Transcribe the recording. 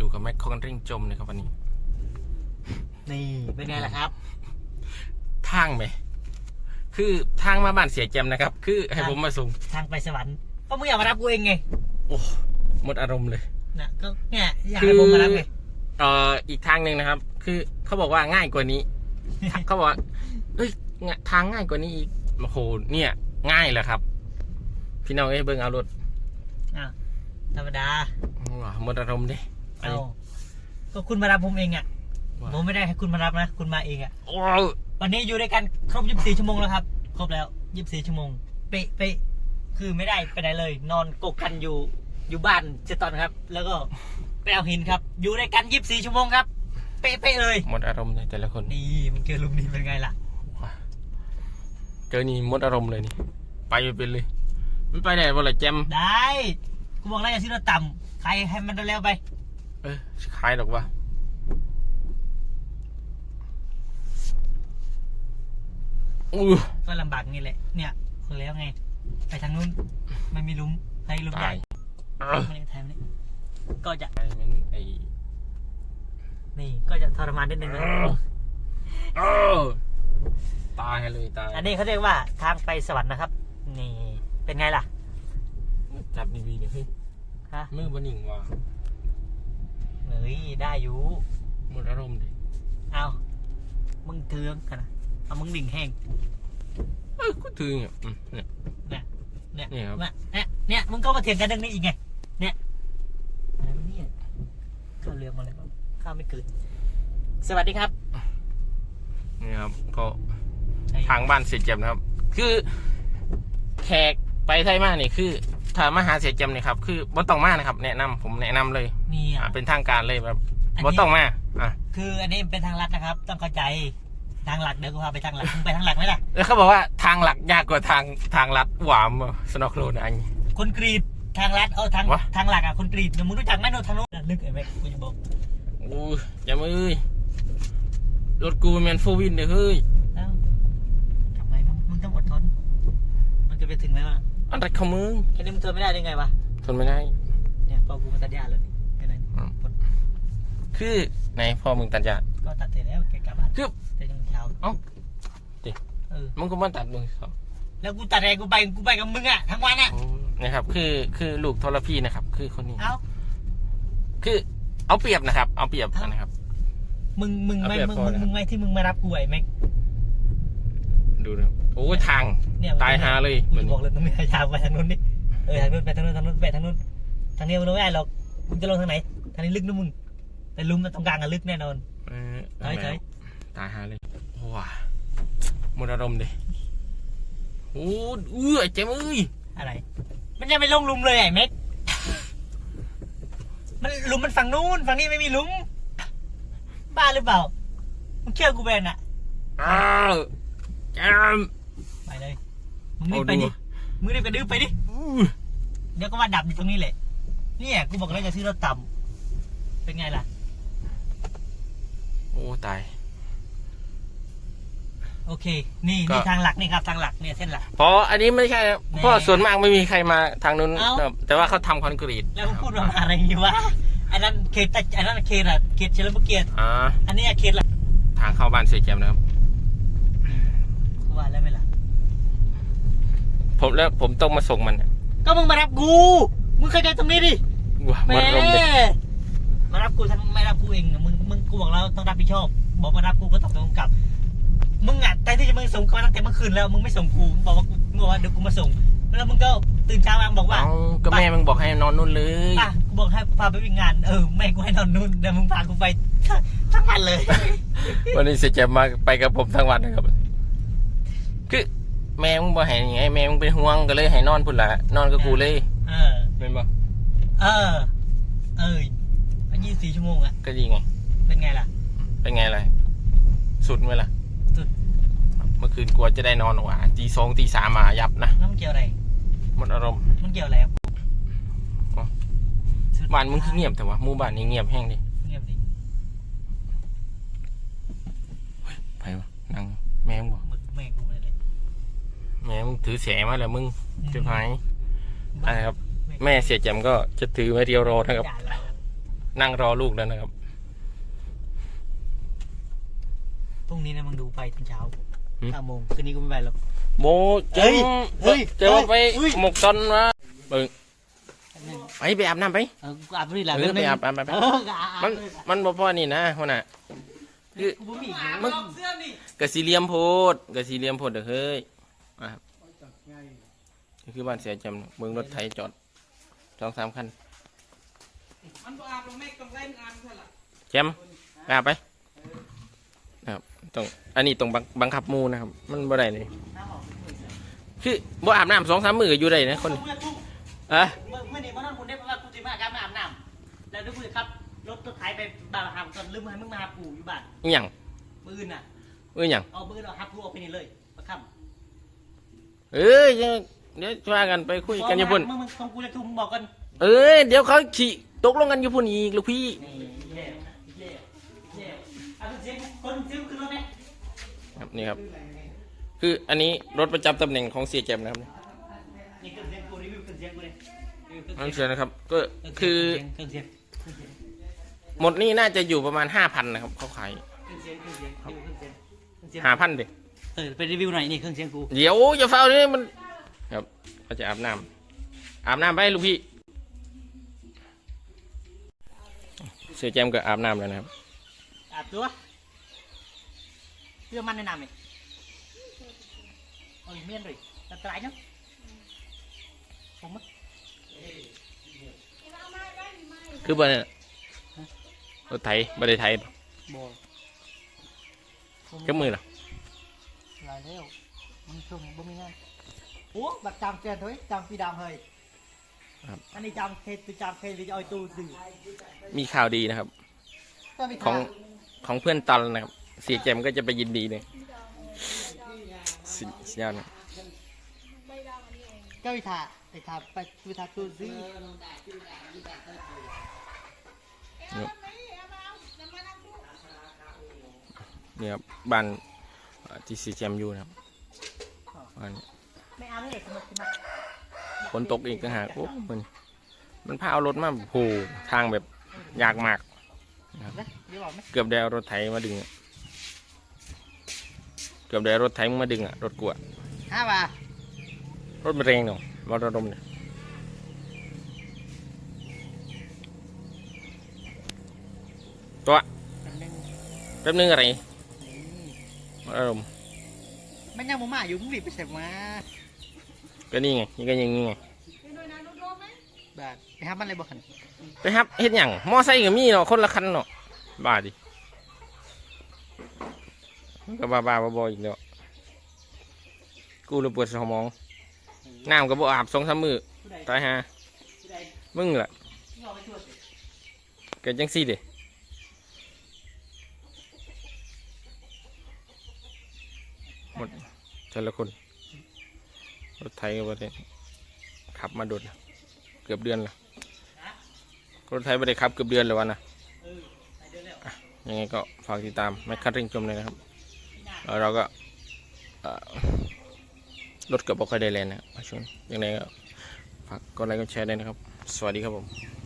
อยู่กับแม็กคอนริงจมนะครับวันนี้ นี่เป็นไงล่ะครับ ทางไหม คือทางมาบ้านเสียแจมนะครับ คือให้ครับผมมาส่งทางไปสวรรค์ก็มึงอยากมารับกูเองไง โอ้หมดอารมณ์เลยนะก็เนี่ยอยากคืให้อผมมารับไงเอ่ออีกทางหนึ่งนะครับ คือเขาบอกว่าง่ายกว่านี้ เขาบอกว่าเอ้ยงะทางง่ายกว่านี้อีกโอ้โหเนี่ย ง่ายเหรอครับ พี่น้องเอ้ยเบิ่งเอารถอะธรรมดาว้าหมดอารมณ์ดิอัน เอานี้ก็คุณมารับผมเองอะว้าผมไม่ได้ให้คุณมารับนะ คุณมาเองอะ โอ้วันนี้อยู่ด้วยกันครบ 24 ชั่วโมงแล้วครับ ครบแล้ว 24 ชั่วโมง เป๊ะเป๊ะคือไม่ได้ไปไหนเลย นอนกกกันอยู่อยู่บ้านเจตอนครับ แล้วก็ไปเอาหินครับ อยู่ด้วยกัน 24 ชั่วโมงครับ เป๊ะเป๊ะเลย หมดอารมณ์เลยแต่ละคนนี่มึงเจอลุงนี่เป็นไงล่ะ เจอนี่หมดอารมณ์เลยนี่ ไปไม่เป็นเลยไม่ไปไหนบ่ละแจมได้ กูบอกแล้วอย่าซื้อรถต่ำใครให้มันเร็วๆไป เออขายหรอกวะอู้ก็ลำบากนี่แหละ เนี่ยคนแล้วไง ไปทางนู้นไม่มีหลุมใครหลุมใหตาญ่ยเออไม่ได้แทนนี่ก็จะไอ้มันไอ้นี่ก็จะทรมานนิดนึงนะเออตายเลยตาย อันนี้เขาเรียกว่าทางไปสวรรค์นะครับ นี่เป็นไงล่ะ จับดีวีเนี่ยเฮ้ยฮะมือบนหนิงว่ะ เฮ้ยได้อยู่ หมดอารมณ์ดิเอามึงเทืองกันนะเอามึงดิ่งแห้งเออกูถึงอะอืมเนี่ย เนี่ยเนี่ยนี่ครับเนี่ยเนี่ยเนี่ยมึงก็มาเถียงกันเรื่องนี้อีกไงเนี่ยอะไรวะเนี่ยเข้าเรื่องมาเลยข้าวไม่เกิดสวัสดีครับนี่ครับก็ทางบ้านเสียเจมนะครับ คือแขกไปไทยมานี่คือถ้ามาหาเสียเจมเนี่ยครับ คือบ่ต้องมานะครับ แนะนำผมแนะนำเลย นี่อ่าอะเป็นทางการเลยแบบอันบ่นี้ต้องมาอะคืออันนี้เป็นทางลัดนะครับ ต้องเข้าใจทางหลักเดี๋ยวกูพาไปทางหลักมึงไปทางหลักไหมล่ะ แล้วเขาบอกว่าทางหลักยากกว่าทางทางลัดหวามสนอกโลนอันนี้ คนกรีดทางลัดเอาทางวะ ทางหลักอะคนกรีดเดี๋ยวมึงรู้จักไหมโนนทางโน้นลึกไอ้แม็กกูจะบอกอู้ยอย่ามือรถกูแมนโฟวินเด้อเฮ้ยเอ้าทำไมมึงมึงต้องอดทน มันจะไปถึงไหมวะอันไรของมึงแค่นี้มึงทนไม่ได้ได้ไงวะทนไม่ได้เนี่ยพอกูมาตัดหญ้าเลยนี่แค่นั้นอืม คือไหนพ่อมึงตัดยาก็ตัดเสร็จแล้วแกกลับบ้านคือ แต่ยังเช้าเอ้าดิ เออมึงก็มาตัดมึงครับแล้วกูตัดอะไรกูไปกูไปกับมึงอะทั้งวันอะโอ้นะครับ คือคือลูกทรพีนะครับ คือคนนี้ เอ้า คือ เอาเปรียบนะครับ เอาเปรียบนะครับ มึงมึงไม่เอามึงแบบพอมึงนะมึงไม่ที่มึงมารับกูไอ้แม็กดูนะครับโอ้ยทางเนี่ยตายหาเลยกูแบบจะนี้บอกเลยต้องมีทางไปทางนู้นดิเออทางนู้นไปทางนู้นทางนู้นไปทางนู้นทางนี้มึงลงไม่ได้หรอกมึงจะลงทางไหนทางนี้ลึกนะมึง แต่หลุมตรงกลางอะลึกแน่นอนเออใช่ใช่ตายหาเลยว้าหมดอารมณ์ดิโอ้เอื้อเจ๊มเอ้ยอะไร มันยังไม่ลงหลุมเลยไอ้แม็กมันหลุมมันฝั่งนู้นฝั่งนี้ไม่มีหลุมบ้าหรือเปล่ามึงเชื่อกูเป็นอะอ้าวแจมไปเลยมึงรีเอาบไปดูดิมึงรีบกระดื้อไปดิอู้เดี๋ยวก็มาดับอยู่ตรงนี้แหละเนี่ยกูบอกแล้วจะซื้อรถต่ำเป็นไงล่ะโอ้ ตาย โอเค นี่ก็ นี่ทางหลักนี่ครับทางหลักเนี่ยเส้นหลัก เพราะอันนี้ไม่ใช่นะแน่เพราะส่วนมากไม่มีใครมาทางนู้นเอ้า ครับแต่ว่าเขาทำคอนกรีตแล้วมึงพูดประมาณอะไรอย่างงี้วะอันนั้นเขตแต่อันนั้นเขตอะเขตเฉลิมพระเกียรติอ่าอันนี้เขตละทางเข้าบ้านเสียแจมนะครับ กูว่าแล้วไหมล่ะผมแล้วผมต้องมาส่งมันเนี่ยก็มึงมารับกูมึงเข้าใจตรงนี้ดิว้าหแหมม่ดอารมณ์เลยมารับกูทั้งไม่รับกูเองอะมึง มึงกูบอกแล้วต้องรับผิดชอบ บอกมารับกูก็ต้องต้องกลับ มึงอะแต่ที่จะมึงส่งกูมาตั้งแต่เมื่อคืนแล้วมึงไม่ส่งกูมึงบอกว่ากูมึงบอกว่าเดี๋ยวกูมาส่ง แล้วมึงก็ตื่นเช้ามาบอกว่า เอาก็แม่มึงบอกให้นอนนู่นเลยอะกูบอกให้พาไปวิ่งงานเออแม่กูให้นอนนู่นเดี๋ยวมึงพากูไปทั้งวันเลย วันนี้เสียแจมมาไปกับผมทั้งวันนะครับ คือแม่มึงบอกให้ไงแม่มึงเป็นห่วงก็เลยให้นอนพุ่นละนอนกับกูเลยเออ เป็นบ่เออ เออยี่สี่ชั่วโมงอะก็ดีไง เป็นไงล่ะ เป็นไงล่ะสุดไหมล่ะสุด เมื่อคืนกลัวจะได้นอนหว่าตีสองตีสามมายับนะแล้วมันเกี่ยวอะไร หมดอารมณ์มันเกี่ยวอะไรกับกูอ๋อสุดบ้านมึงคือเงียบแต่ว่าหมู่บ้านนี้เงียบแห้งดิเงียบดิไปวะนั่งแม่มึงบอกมึงแม่กูเลยเลยแม่มึงถือแสมาแล้วมึงจะหายอะไรครับ แม่เสียแจมก็จะถือไม้เรียวโรนะครับ ด่าเรานั่งรอลูกแล้วนะครับ พรุ่งนี้นะมึงดูไปตอนเช้าหืม เก้าโมงคืนนี้ก็ไม่ไปหรอกโมเจเฮ้ยเฮ้ยเจอไปเฮ้ย หมกตอนวะเบิ่งไปไปอาบน้ำไป เออกูอาบไม่ได้หลับเออไปอาบอาบอาบเอออาบมันมันบ่พอนี่นะคนน่ะคือกูบ่มีอีกเลยมึงกะสีเหลียมโพดกะสีเหลียมโพดเด้อเฮ้ยอะครับนี่คือบ้านเสียจำเบิ่งรถไถจอดสองสามคันมันบ่อาบลงแม่ต้องไล่งานเท่าไหร่แจมไปอาบไปนะครับ ต้องอันนี้ต้องบังบังคับหมูนะครับ มันบ่ได้เลยคือบ่อาบน้ำสองสามมือก็อยู่ได้นะคนเมื่อทุ่มอะเมื่อเมื่อนี้มานั่งคุณได้เพราะว่ากูจะมาการมาอาบน้ำแล้วนึกมือครับรถรถไถไปบ้านหามตอนลืมให้มึงมาหาปู่อยู่บ้านอหย่างมืออื่นน่ะเอ้ยอหย่างเอามือเราหักกูออกไปนี่เลยมาค่ำเอ้ยเดี๋ยวเดี๋ยวช่วยกันไปคุยกันอยู่พุ่นมึงมึงต้องกูจะทุ่มบอกกัน เอ้ยเดี๋ยวเขาขี่ตกลงกันอยู่พุ่นอีกลูกพี่ นี่เย่เย่เย่เอาเสียงคนเสียงขึ้นรถไหมครับนี่ครับ คืออันนี้รถประจำตำแหน่งของเสียแจมนะครับนี่เครื่องเสียงกูรีวิวเครื่องเสียงกูเลยรีวิวเครื่องน้องเสีเชียยงนะครับ ก็คือเครื่องเสียงเครื่องเสียงหมดนี่น่าจะอยู่ประมาณห้าพันนะครับเขาขายเครื่องเสียงเครื่องเสียงรีวิวเครื่องเสียงเครื่องเสียงห้าพันเด็เออไปรีวิวหน่อยนี่เครื่องเสียงกูเดี๋ยวอย่าเฝ้านี่มัน ครับเขาจะอาบน้ำอาบน้ำไปลูกพี่เสียแจมก็อาบน้ำแล้วนะครับ อาบตัวเพื่อมันแนะนำเลยโอ้ยเมียนเลยอันตรายเนาะผมมั้งคือบ่เนี่ยรถไถบ่ได้ไถบ่ก็มือเหรอลายแล้วมันช่วงบ่มีงานโอ้บักจำเจนเฮ้ยจำปีดำเฮ้ยอันนี้จำเคตุจำเคหรือจะเอาตู้สื่อมีข่าวดีนะครับก็มี ของของเพื่อนตันนะครับเสียแจมก็จะไปยินดีเลยสุดสุดยอดนะก็วิธาไปทาไปวิธาตู้ซื้อนี่ครับบ้านเอ่อที่เสียแจมอยู่นะครับบ้านนี้ไม่เอาเลยสมัครสมัครฝนตกอีกต่างหากโอ้มันมันพาเอารถมาโผล่ทางแบบยากมาก นะเดี๋ยวบอกไหมเกือบได้เอารถไถมาดึงอะเกือบได้เอารถไถมาดึงอะรถกวดห้าบาทรถมันแรงเนาะรถระดมเนี่ยตัวแป๊บนึงอะไรรถระดมมันยังมามาอยู่มึงรีบไปเสร็จมาก็นี่ไงนี่ก็อยังงี้ไง บาทไปทำมันอะไรบ่ขันไปครับเฮ็ดหยังมอไซค์ก็มีเนาะคนละคันเนาะบ้าดิก็บ้าบ้าๆบออีกแล้วกูเลยปวดสมองน้ำก็บ่อาบสองสามมือตายฮะมึงล่ะเกิดจังซี่เด้หมดแต่ละคนรถไทยก็บ่ได้ขับมาโดด กือบเดือนและรถไทยไม่ได้ขับเกือบเดือนแล้ววะนะยังไงก็ฝากติดตามแมคคัตริงชมเลยนะครับแล้วเราก็รถกับบอกใครได้แลนนะมาชวนยังไงก็ฝากกดไลค์กดแชร์ด้วยนะครับ สวัสดีครับผม